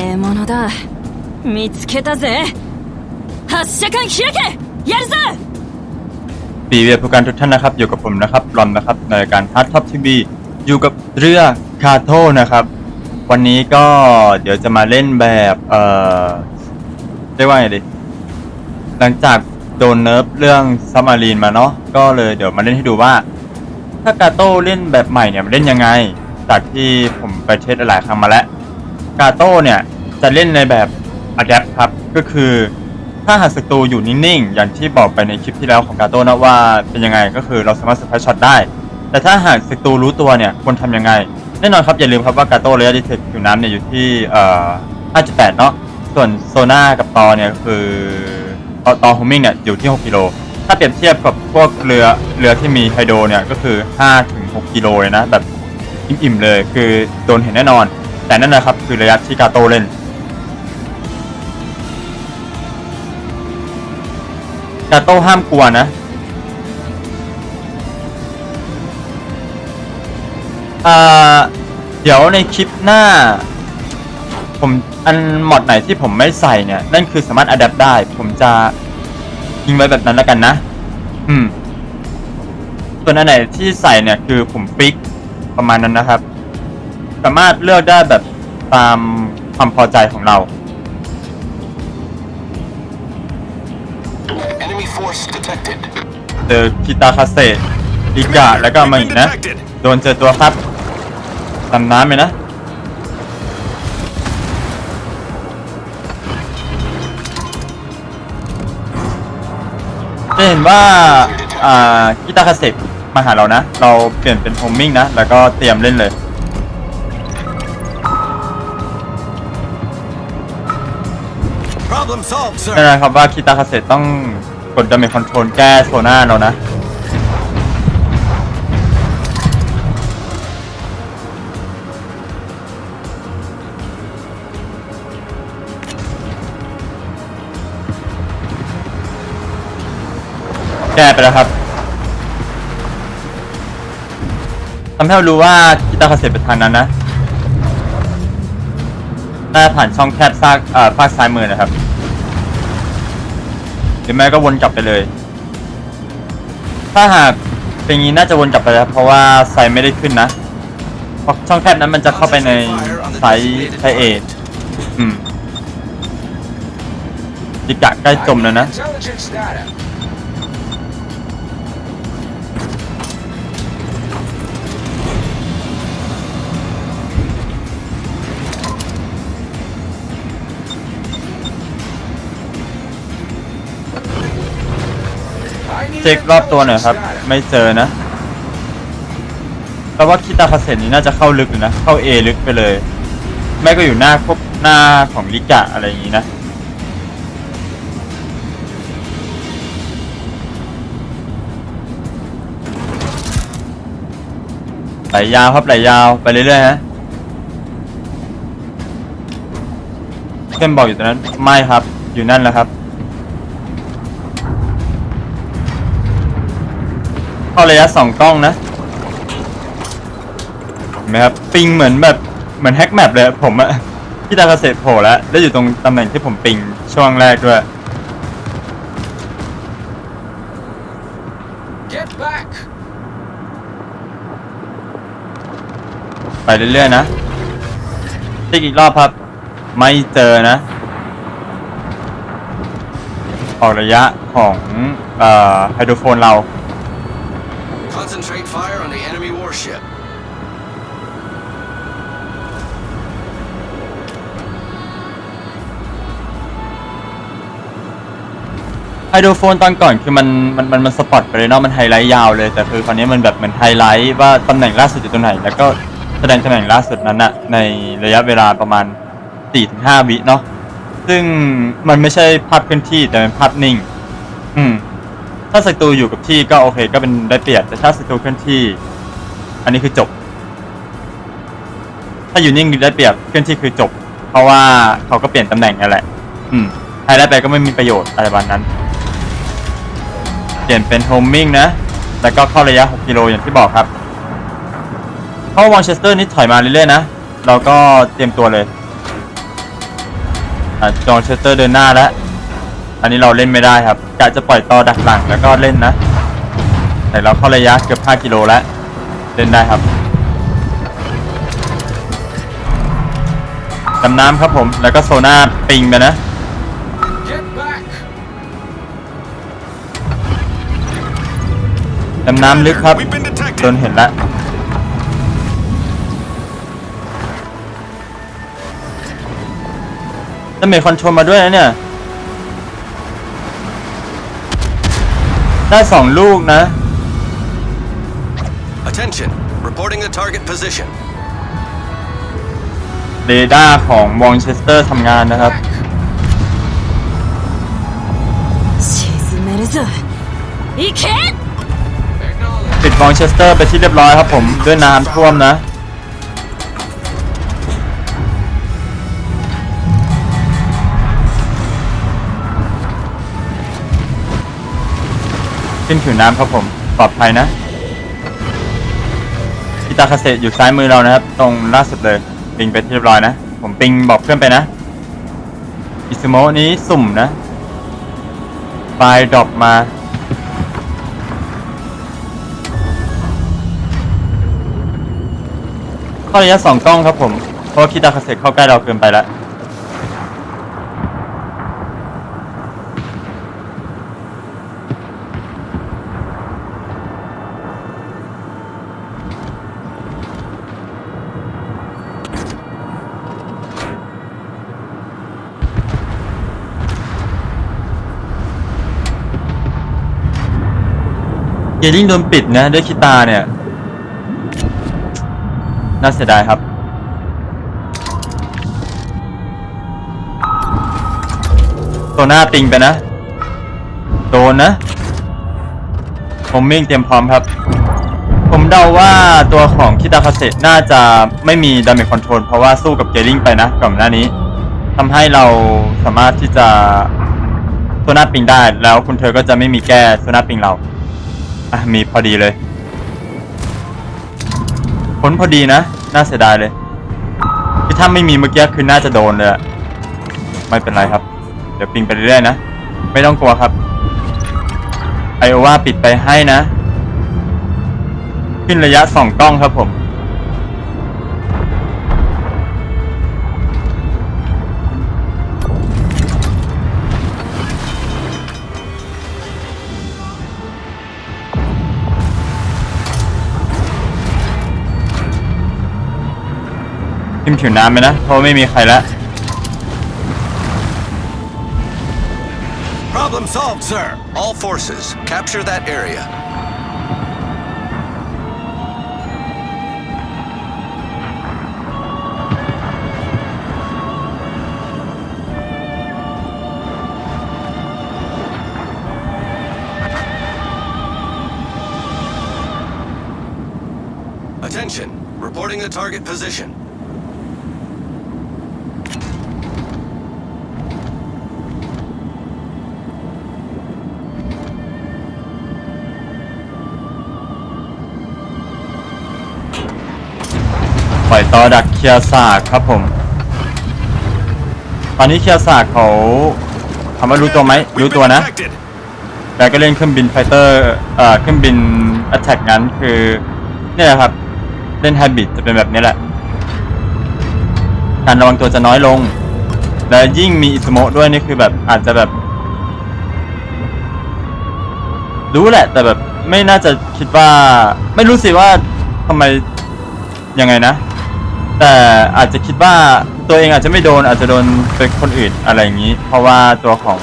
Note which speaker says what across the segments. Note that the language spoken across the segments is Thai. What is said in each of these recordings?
Speaker 1: え物だ見つけたぜ発射管開けやるぞ
Speaker 2: ปีเวียผู้การทุกท่านนะครับ อยู่กับผมนะครับรอนนะครับในรายการฮาร์ดท็อปทีวีอยู่กับเรือคาโทนะครับ วันนี้ก็เดี๋ยวจะมาเล่นแบบเอ่อเรียกว่าไงดีหลังจากโดนเนิร์ฟเรื่องซัมมารีนมาเนาะก็เลยเดี๋ยวมาเล่นให้ดูว่า ถ้ากาโต้เล่นแบบใหม่เนี่ยมันเล่นยังไง จากที่ผมไปเทสหลายๆครั้งมาแล้ว กาโต้เนี่ยจะเล่นในแบบ adapt ครับ ก็คือถ้าหากศัตรูอยู่นิ่งๆ อย่างที่บอกไปในคลิปที่แล้วของกาโต้นะว่าเป็นยังไงก็คือเราสามารถสไปช็อตได้ แต่ถ้าหากศัตรูรู้ตัวเนี่ยควรทำยังไง แน่นอนครับอย่าลืมครับว่ากาโต้ระยะดีเทคผิวน้ำเนี่ยอยู่ที่เอ่อ5.8 เนาะส่วนโซน่ากับตอเนี่ยคือตอตอโฮมิงเนี่ยอยู่ที่ 6กิโลถ้าเปรียบเทียบกับพวกเรือเรือที่มีไฮโดรเนี่ยก็คือ5-6กิโลเลยนะแบบอิ่มๆเลย คือโดนเห็นแน่นอน แต่นั่นนะครับคือระยะที่กาโตเล่น กาโตห้ามกลัวนะเดี๋ยวในคลิปหน้า ผมอันหมอดไหนที่ผมไม่ใส่เนี่ย นั่นคือสามารถอัดแอปได้ ผมจะยิงไว้แบบนั้นแล้วกันนะ อืม ส่วนอันไหนที่ใส่เนี่ยคือผมฟิกประมาณนั้นนะครับ สามารถเลือกได้แบบตามความพอใจของเรา
Speaker 3: Enemy force detected.
Speaker 2: เจอคิตาคาเซอิกะแล้วก็มาอีกนะ โดนเจอตัวครับตำน้ำเลยนะ จะเห็นว่า อ่าคิตาคาเซมาหาเรานะ เราเปลี่ยนเป็นโฮมมิ่งนะ แล้วก็เตรียมเล่นเลย
Speaker 3: Problem solved,
Speaker 2: แน่น
Speaker 3: sir.
Speaker 2: อนครับว่าคิตาคาเซต้องกดดาเมจคอนโทรลแก้โซน่าเรานะแก้ไปแล้วครับทำให้เรารู้ว่าคิตาคาเซเป็นทางนั้นนะน่าผ่านช่องแคบซากอ่อภาคซ้ายมือนะครับ หรือไม่ก็วนกลับไปเลย ถ้าหากเป็นอย่างนี้น่าจะวนกลับไปแล้ว เพราะว่าไซไม่ได้ขึ้นนะ เพราะช่องแคบนั้นมันจะเข้าไปในไซไซเออืมดิกะใกล้จมแล้วนะ เช็ครอบตัวหน่อยครับ ไม่เจอนะแปลว่าคิตาคาเซนนี้น่าจะเข้าลึกอยู่นะ เข้าเอลึกไปเลยไม่ก็อยู่หน้าควบหน้าของลิกะอะไรอย่างนี้นะไหลยาวครับไหลยาวไปเรื่อยๆฮะเพื่อนบอกอยู่ตรงนั้นไม่ครับอยู่นั่นแหละครับาระยะสองกล้องนะเห็นไหมครับปิงเหมือนแบบเหมือนแฮกแมปเลยอะผมอะที่ดาวเกษตรโผล่แล้วแล้วอยู่ตรงตำแหน่งที่ผมปิงช่วงแรกด้วย
Speaker 3: Get back.
Speaker 2: ไปเรื่อยๆนะติ๊กอีกรอบครับ ไม่เจอนะ ออกระยะของเอ่อไฮโดรโฟนเรา
Speaker 3: Concentrate fire on the enemy warship.
Speaker 2: ไฮโดรโฟนตอนก่อนคือมันมันมันมันสปอตไปเลยเนาะมันไฮไลท์ยาวเลยแต่คือคราวนี้มันแบบเหมือนไฮไลท์ว่าตำแหน่งล่าสุดอยู่ตรงไหน แล้วก็แสดงตำแหน่งล่าสุดนั้นอะในระยะเวลาประมาณ 4-5 วิเนาะซึ่งมันไม่ใช่ภาพเคลื่อนที่แต่เป็นภาพนิ่ง อืม ถ้าศัตรูอยู่กับที่ก็โอเค ก็เป็นได้เปรียบแต่ถ้าศัตรูเคลื่อนที่ อันนี้คือจบ ถ้าอยู่นิ่งได้เปรียบเคลื่อนที่คือจบ เพราะว่าเขาก็เปลี่ยนตำแหน่งนั่นแหละ อืมไฮไลท์ไปก็ไม่มีประโยชน์อะไรประมาณนั้น เปลี่ยนเป็นโฮมมิ่งนะ แล้วก็เข้าระยะ 6 กิโลอย่างที่บอกครับ เพราะวอลเชสเตอร์นี่ถอยมาเรื่อยๆนะ เราก็เตรียมตัวเลย อะจอห์นเชสเตอร์เดินหน้าแล้ว อันนี้เราเล่นไม่ได้ครับกะจะปล่อยต่อดักหลังแล้วก็เล่นนะ แต่เราเข้าระยะเกือบ 5 กิโลแล้ว เล่นได้ครับดำน้ำครับผม แล้วก็โซน่าปิงไปนะ ดำน้ำลึกครับ จนเห็นแล้วจะมีคอนโทรลมาด้วยนะเนี่ย ได้สองลูกนะ
Speaker 3: Attention. Reporting the target position.
Speaker 2: เรดาร์ของวองเชสเตอร์ทำงานนะครับ
Speaker 1: 沈めるぞ行け
Speaker 3: Acknowledge.
Speaker 2: ปิดวองเชสเตอร์ไปที่เรียบร้อยครับผม ด้วยน้ำท่วมนะ ขึ้นผิวน้ำครับผมปลอดภัยนะพิตาคาเซอยู่ซ้ายมือเรานะครับ ตรงล่าสุดเลยปิงไปที่เรียบร้อยนะ ผมปิงบอกเพื่อนไปนะอิสโมะนี้สุ่มนะไฟล์ดรอปมาเข้าระยะสองกล้องครับผม เพราะคิดาคาเซเข้าใกล้เราเกินไปแล้ว เกลิ่งโดนปิดนะด้วยคิตาเนี่ย น่าเสียดายครับ ตัวหน้าปิงไปนะ โดนนะ ผมมิ่งเตรียมพร้อมครับ ผมเดาว่าตัวของคิตาคาเซน่าจะไม่มีดาเมจคอนโทรลเพราะว่าสู้กับเกลิงไปนะก่อนหน้านี้ทำให้เราสามารถที่จะตัวหน้าปิงได้แล้วคุณเธอก็จะไม่มีแก้ตัวหน้าปิงเรา อะมีพอดีเลยพ้นพอดีนะ น่าเสียดายเลยที่ถ้าไม่มีเมื่อกี้คือน่าจะโดนเลยอะไม่เป็นไรครับ เดี๋ยวปิงไปเรื่อยๆนะ ไม่ต้องกลัวครับไอโอวาปิดไปให้นะ ขึ้นระยะสองกล้องครับผม ขึ้นผิวน้ำไปนะเพราะไม่มีใครแล้ว
Speaker 3: Problem solved, sir. All forces, capture that area. Attention. Reporting the target position.
Speaker 2: อยต่อดักเคียร์สากครับผม ตอนนี้เคียร์สากเขาถามว่ารู้ตัวไหมรู้ตัวนะ แต่ก็เล่นเครื่องบินไฟเตอร์เอ่อเครื่องบิน attack งั้นคือเนี่ยแหละครับ เล่น habit จะเป็นแบบนี้แหละ การระวังตัวจะน้อยลง และยิ่งมีอิสโมด้วยนี่คือแบบอาจจะแบบ รู้แหละ แต่แบบไม่น่าจะคิดว่า ไม่รู้สิว่าทำไมยังไงนะ แต่อาจจะคิดว่าตัวเองอาจจะไม่โดนอาจจะโดนเป็นคนอื่นอะไรอย่างนี้ เพราะว่าตัวของ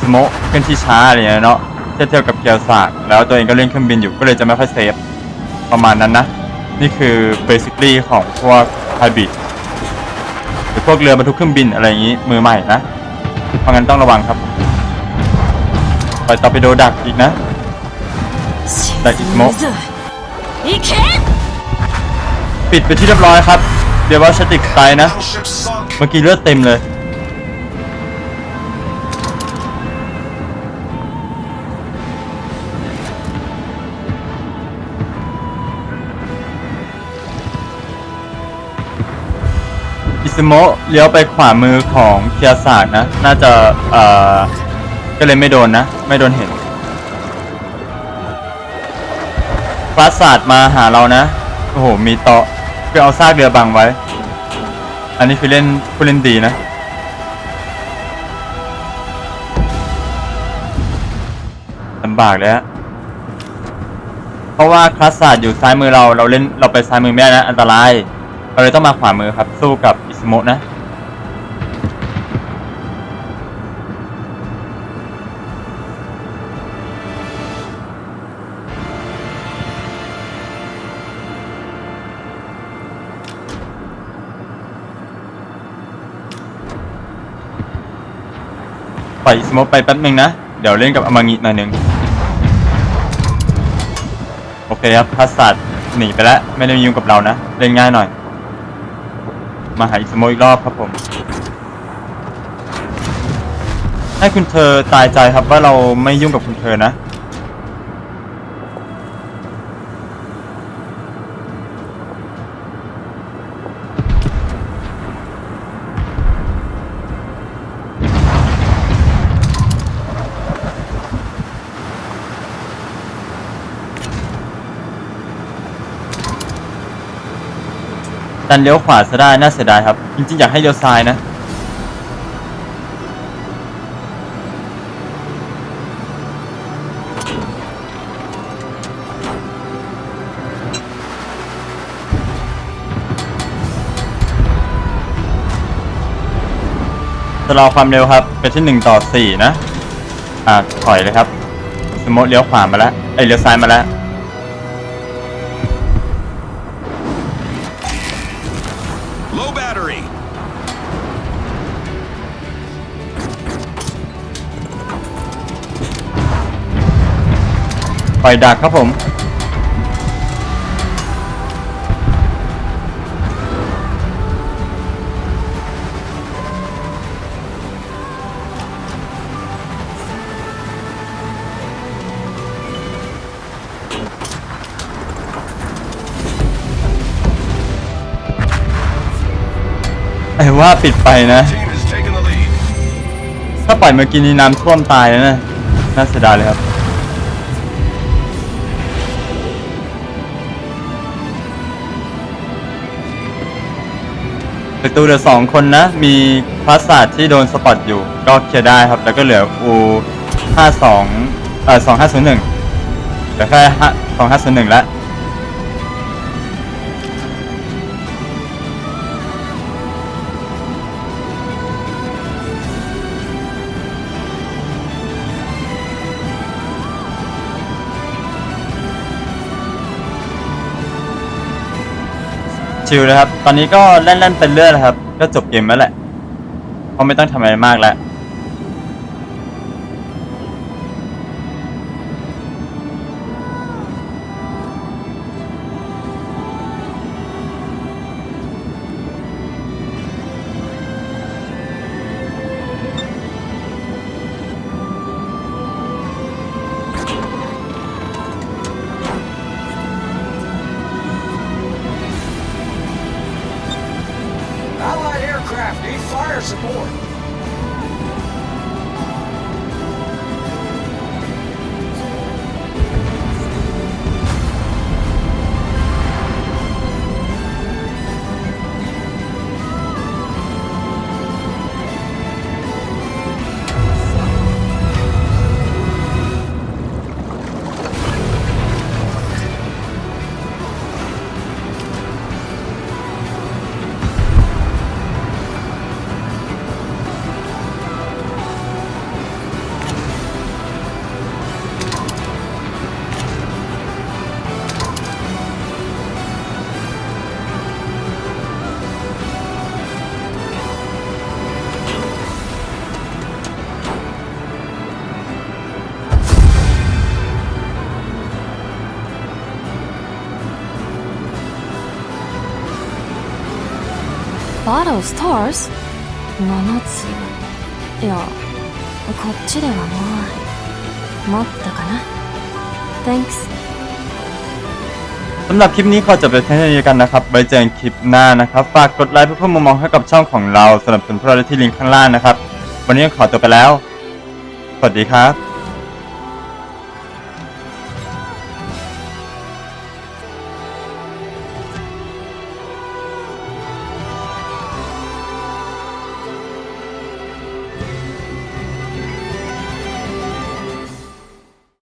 Speaker 2: สโมกเคลื่อนที่ช้าอะไรเงี้ยเนาะเทียเทียบกับเกียร์ศากแล้วตัวเองก็เล่นเครื่องบินอยู่ก็เลยจะไม่ค่อยเซฟประมาณนั้นนะ นี่คือเบสิคลี่ของพวกไฮบริดหรือพวกเรือบรรทุกเครื่องบินอะไรอย่างนี้มือใหม่นะเพราะงั้นต้องระวังครับไปต่อไปโดดักอีกนะดักอี
Speaker 1: กสโมก
Speaker 2: ปิดไปที่เรียบร้อยครับ เดี๋ยวว่าสติกตายนะ เมื่อกี้เลือดเต็มเลย อิสโมะเลี้ยวไปขวามือของเคียศาสตร์นะ น่าจะ เอ่อ ก็เลยไม่โดนนะ ไม่โดนเห็นฟ้าศาสตร์มาหาเรานะ โอ้โห มีเตาะ คือเอาซากเรือบังไว้ อันนี้คือเล่นผู้เล่นดีนะ ลำบากเลยฮะเพราะว่าคลาสศาสตร์อยู่ซ้ายมือเรา เราเล่น เราไปซ้ายมือไม่ได้นะ อันตราย เราเลยต้องมาขวามือครับ สู้กับอิสโมะนะ ล่อยอิสโมะไปแป๊บนึงนะ เดี๋ยวเล่นกับอามางิหน่อยหนึงโอเคครับคลาสศาสตร์หนีไปแล้ว ไม่ได้มายุ่งกับเรานะ เล่นง่ายหน่อย มาหาอิสโมะอีกรอบครับผม ให้คุณเธอตายใจครับว่าเราไม่ยุ่งกับคุณเธอนะ ดันเลี้ยวขวาซะได้น่าเสียดายครับ จริงๆ อยากให้เลี้ยวซ้ายนะ จะรอความเร็วครับ เป็นที่หนึ่งต่อสี่นะ อ่า ถอยเลยครับ สมมติเลี้ยวขวามาแล้ว เอ้ย เลี้ยวซ้ายมาแล้ว อยดักครับผม ไอ้ว่าปิดไปนะ
Speaker 3: Team has taken the lead.
Speaker 2: ถ้าปล่อยเมื่อกี้นี้น้ำท่วมตายแล้วนะ น่าเสียดายเลยครับ ประตูเหลือสองคนนะ มีพาสซาดที่โดนสปอตอยู่ ก็เคลียร์ได้ครับ แล้วก็เหลืออูห้าสองเอ่อสองห้าศูนย์หนึ่งเหลือแค่สองห้าศูนย์หนึ่งแล้ว ชิลนะครับ ตอนนี้ก็เล่นๆเป็นเรื่อยแล้วครับ ก็จบเกมแล้วแหละเพราะไม่ต้องทำอะไรมากแล้ว
Speaker 4: Battle Stars? 7ついやこっちではないもっとかな Thanks
Speaker 2: สำหรับคลิปนี้ขอจบไปแค่นี้กันนะครับไว้เจอกันคลิปหน้านะครับ ฝากกดไลค์เพื่อเพิ่มมุมมองให้กับช่องของเราสนับสนุนพวกเราได้ที่ลิงก์ข้างล่างนะครับ วันนี้ขอตัวไปแล้ว สวัสดีครับ